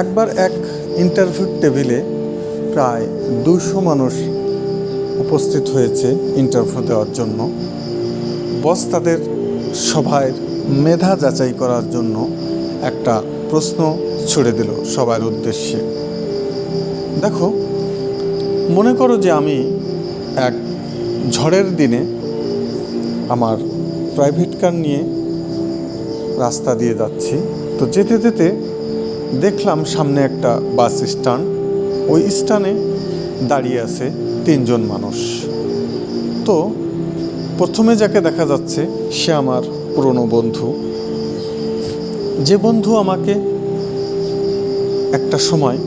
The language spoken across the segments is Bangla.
একবার এক ইন্টারভিউ টেবিলে প্রায় দুশো মানুষ উপস্থিত হয়েছে ইন্টারভিউ দেওয়ার জন্য। বস তাদের সভায় মেধা যাচাই করার জন্য একটা প্রশ্ন ছুড়ে দিল সবার উদ্দেশ্যে। দেখো, মনে করো যে আমি এক ঝড়ের দিনে আমার প্রাইভেট কার নিয়ে রাস্তা দিয়ে যাচ্ছি। তো যেতে যেতে দেখলাম সামনে একটা বাস স্ট্যান্ড। ওই স্ট্যান্ডে দাঁড়িয়ে আছে তিনজন মানুষ। তো প্রথমে যাকে দেখা যাচ্ছে, সে আমার পুরনো বন্ধু। যে বন্ধু আমাকে একটা সময়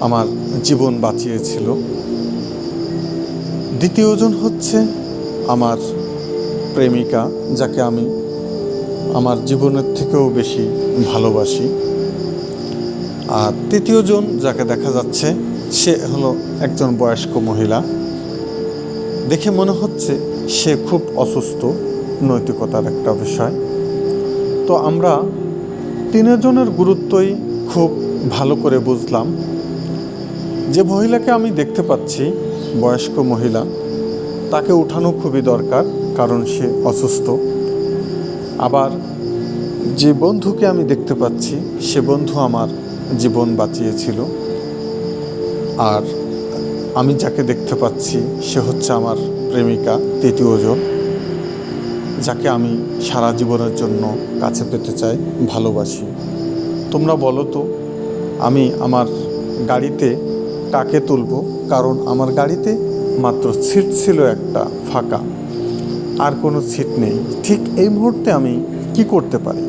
আমার জীবন বাঁচিয়েছিল। দ্বিতীয়জন হচ্ছে আমার প্রেমিকা, যাকে আমি আমার জীবনের থেকেও বেশি ভালোবাসি। আর তৃতীয়জন যাকে দেখা যাচ্ছে, সে হলো একজন বয়স্ক মহিলা। দেখে মনে হচ্ছে সে খুব অসুস্থ, নৈতিকতার একটা বিষয়। তো আমরা তিনজনের গুরুত্বই খুব ভালো করে বুঝলাম। যে মহিলাকে আমি দেখতে পাচ্ছি, বয়স্ক মহিলা, তাকে উঠানো খুবই দরকার, কারণ সে অসুস্থ। আবার যে বন্ধুকে আমি দেখতে পাচ্ছি, সে বন্ধু আমার জীবন বাঁচিয়েছিল। আর আমি যাকে দেখতে পাচ্ছি, সে হচ্ছে আমার প্রেমিকা তৃতীয়জন যাকে আমি সারা জীবনের জন্য কাছে পেতে চাই, ভালোবাসি। তোমরা বলো তো, আমি আমার গাড়িতে কাকে তুলব? কারণ আমার গাড়িতে মাত্র সিট ছিল একটা ফাঁকা। আর কোনো সিট নেই। ঠিক এই মুহূর্তে আমি কি করতে পারি?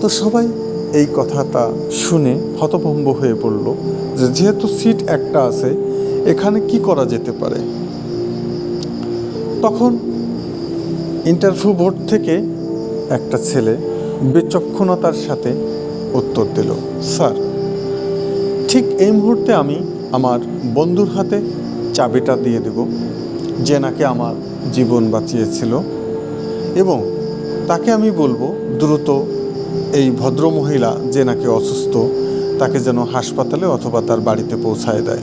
তো সবাই এই কথাটা শুনে হতভম্ব হয়ে পড়ল যে যেহেতু সিট একটা আছে, এখানে কি করা যেতে পারে? তখন ইন্টারভিউ বোর্ড থেকে একটা ছেলে বিচক্ষণতার সাথে উত্তর দিল, স্যার, ঠিক এই মুহূর্তে আমি আমার বন্ধুর হাতে চাবিটা দিয়ে দেব, যে নাকি আমার জীবন বাঁচিয়েছিল এবং তাকে আমি বলব দ্রুত এই ভদ্রমহিলা যে নাকি অসুস্থ, তাকে যেন হাসপাতালে অথবা তার বাড়িতে পৌঁছায় দেয়।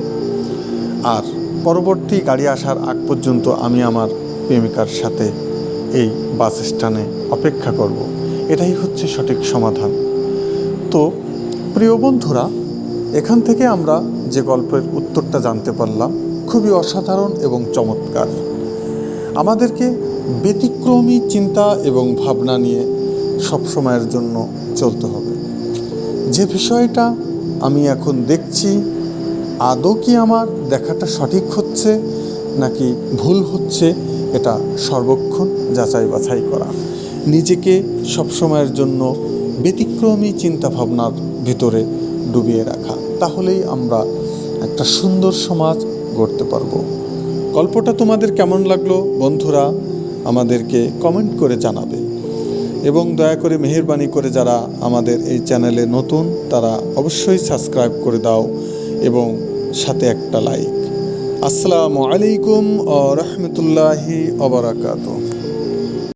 আর পরবর্তী গাড়ি আসার আগ পর্যন্ত আমি আমার প্রেমিকার সাথে এই বাস স্ট্যান্ডে অপেক্ষা করব। এটাই হচ্ছে সঠিক সমাধান। তো, প্রিয় বন্ধুরা, এখান থেকে আমরা যে গল্পের উত্তরটা জানতে পারলাম, খুবই অসাধারণ এবং চমৎকার। আমাদেরকে ব্যতিক্রমী চিন্তা এবং ভাবনা নিয়ে সবসময়ের জন্য চলতে হবে। যে বিষয়টা আমি এখন দেখছি, আদৌ কি আমার দেখাটা সঠিক হচ্ছে, নাকি ভুল হচ্ছে, এটা সর্বক্ষণ যাচাই বাছাই করা। নিজেকে সবসময়ের জন্য ব্যতিক্রমী চিন্তা ভাবনার ভিতরে ডুবিয়ে রাখা, তাহলেই আমরা একটা সুন্দর সমাজ গড়তে পারব। গল্পটা তোমাদের কেমন লাগল বন্ধুরা, আমাদেরকে কমেন্ট করে জানাবে। এবং দয়া করে মেহেরবানি করে যারা আমাদের এই চ্যানেলে নতুন, তারা অবশ্যই সাবস্ক্রাইব করে দাও এবং সাথে একটা লাইক। আসসালামু আলাইকুম ও রহমতুল্লাহি অবরাকাত